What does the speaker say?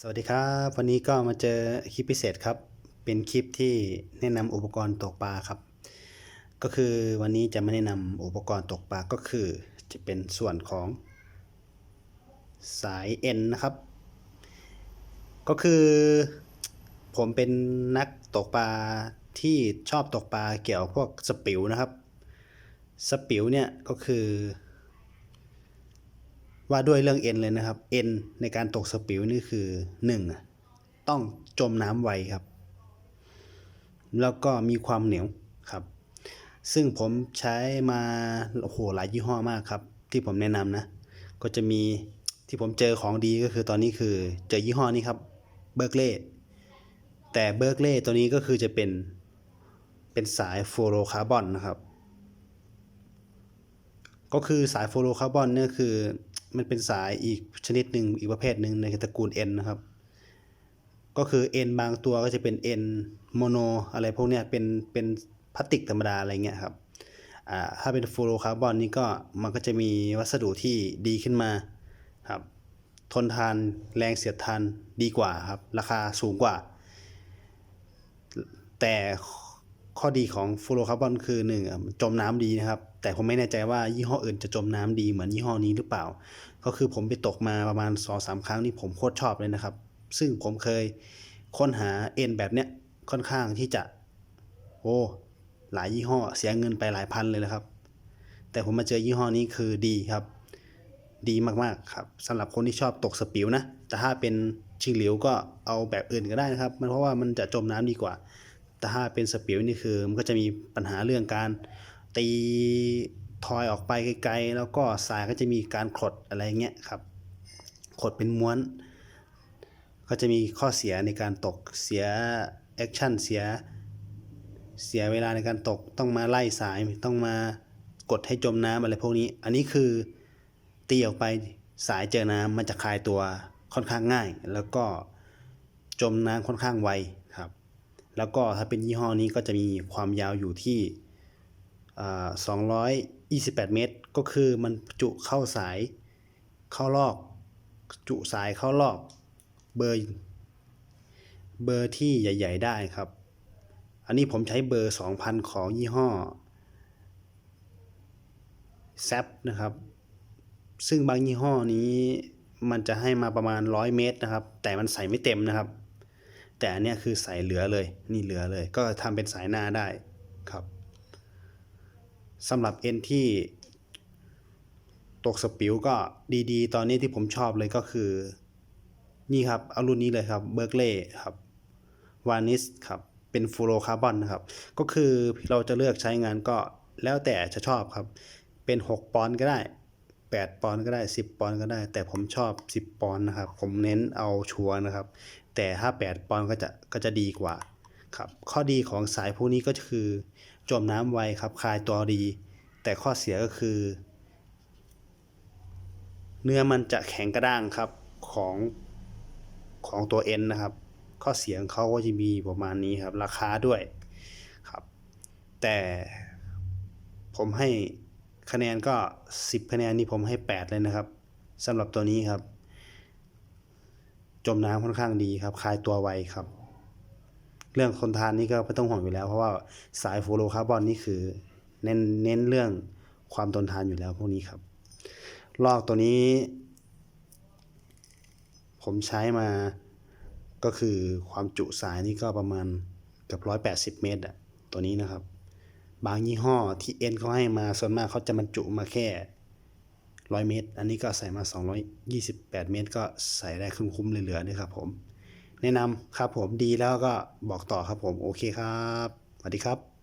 สวัสดีครับวันนี้ก็มาเจอคลิปพิเศษครับ เป็นคลิปที่แนะนำอุปกรณ์ตกปลาครับ ก็คือวันนี้จะมาแนะนำอุปกรณ์ตกปลาก็คือจะเป็นส่วนของสายเอ็นนะครับ ก็คือผมเป็นนักตกปลาที่ชอบตกปลาเกี่ยวกับพวกสปิวนะครับ สปิวเนี่ยก็คือ ว่าด้วยเรื่องเอ็นเลยนะครับเอ็นในการตกสปิวนี่คือ1อะต้องจมน้ำไวครับ แล้วก็มีความเหนียวครับ ซึ่งผมใช้มาโอ้โหหลายยี่ห้อมากครับ ที่ผมแนะนำนะ ก็จะมีที่ผมเจอของดีก็คือตอนนี้คือเจอยี่ห้อนี้ครับเบิร์กเล่แต่เบิร์กเล่ตัวนี้ก็คือจะเป็นเป็นสายฟลูโรคาร์บอนนะครับ ก็คือสายฟลูโรคาร์บอนเนี่ยคือ มันเป็นสายอีกชนิดหนึ่งอีกประเภทหนึ่งในตระกูล N นะครับ ก็คือ N บางตัวก็จะเป็น N โมโนอะไรพวกเนี้ยเป็นเป็นพลาสติกธรรมดาอะไรเงี้ยครับอ่าถ้าเป็นฟลูโรคาร์บอนนี่ก็มันก็จะมีวัสดุที่ดีขึ้นมาครับทนทานแรงเสียดทานดีกว่าครับ ราคาสูงกว่า แต่ ข้อดีของฟลูโรคาร์บอนคือหนึ่งจมน้ำดีนะครับ แต่ผมไม่แน่ใจว่ายี่ห้ออื่นจะจมน้ำดีเหมือนยี่ห้อนี้หรือเปล่า ก็คือผมไปตกมาประมาณ2องสามครั้งนี่ผมโคตรชอบเลยนะครับ ซึ่งผมเคยค้นหาเอ็นแบบเนี้ยค่อนข้างที่จะ โอ้หลายยี่ห้อเสียเงินไปหลายพันเลยนะครับ แต่ผมมาเจอยี่ห้อนี้คือดีครับ ดีมากๆครับสำหรับคนที่ชอบตกสปิวนะแต่ถ้าเป็นชิงหลิวก็เอาแบบอื่นก็ได้นะครับ มันเพราะว่ามันจะจมน้ำดีกว่า แต่ถ้าเป็นสปิวนี่คือมันก็จะมีปัญหาเรื่องการตีทอยออกไปไกลๆ แล้วก็สายก็จะมีการขดอะไรเงี้ยครับ ขดเป็นม้วน ก็จะมีข้อเสียในการตกเสียแอคชั่นเสียเสียเวลาในการตกต้องมาไล่สายต้องมากดให้จมน้ำอะไรพวกนี้ อันนี้คือตีออกไปสายเจอน้ำมันจะคลายตัวค่อนข้างง่าย แล้วก็จมน้ำค่อนข้างไว แล้วก็ถ้าเป็นยี่ห้อนี้ก็จะมีความยาวอยู่ที่อ่า228 เมตร ก็คือมันจุเข้าสายเข้าลอก จุสายเข้าลอกเบอร์เบอร์ที่ใหญ่ ๆ ได้ครับ อันนี้ผมใช้เบอร์ 2,000 ของยี่ห้อแซปนะครับ ซึ่งบางยี่ห้อนี้มันจะให้มาประมาณ 100 เมตรนะครับ แต่มันใส่ไม่เต็มนะครับ แต่อันเนี้ยคือใส่เหลือเลย นี่เหลือเลย ก็ทำเป็นสายหน้าได้ครับสำหรับเอ็นที่ตกสปิวก็ดีๆ ตอนนี้ที่ผมชอบเลยก็คือ นี่ครับเอารุ่นนี้เลยครับเบิร์กเล่ครับวานิสครับเป็นฟลูโรคาร์บอนนะครับ ก็คือเราจะเลือกใช้งานก็แล้วแต่จะชอบครับ เป็น 6 ปอนด์ก็ได้ 8 ปอนด์ก็ได้ 10 ปอนด์ก็ได้ แต่ผมชอบ 10 ปอนด์นะครับ ผมเน้นเอาชัวร์นะครับ แต่ถ้า 8 ปอนด์ก็จะก็จะดีกว่าครับข้อดีของสายพวกนี้ก็คือจมน้ำไวครับคลายตัวดี แต่ข้อเสียก็คือ เนื้อมันจะแข็งกระด้างครับของของตัว N นะครับ ข้อเสียของเขาก็จะมีประมาณนี้ครับ ราคาด้วยครับ แต่ผมให้ คะแนนก็ 10 คะแนนนี่ผมให้ 8 เลยนะครับสำหรับตัวนี้ครับ จมน้ำค่อนข้างดีครับคลายตัวไวครับ เรื่องทนทานนี่ก็ไม่ต้องห่วงอยู่แล้ว เพราะว่าสายฟลูโรคาร์บอนนี่คือ เน้นเน้นเรื่องความทนทานอยู่แล้วพวกนี้ครับ ลอกตัวนี้ ผมใช้มาก็คือความจุสายนี่ก็ประมาณเกับร้อยแปดสิบเมตรอะตัวนี้นะครับ บางยี่ห้อที่เอ็นเขาให้มาส่วนมากเขาจะบรรจุมาแค่ร้อยเมตร อันนี้ก็ใส่มาสองร้อยยี่สิบแปดเมตร ก็ใส่ได้คุ้มๆเหลือๆด้วยครับผม แนะนำครับผมดีแล้วก็บอกต่อครับผม โอเคครับ สวัสดีครับ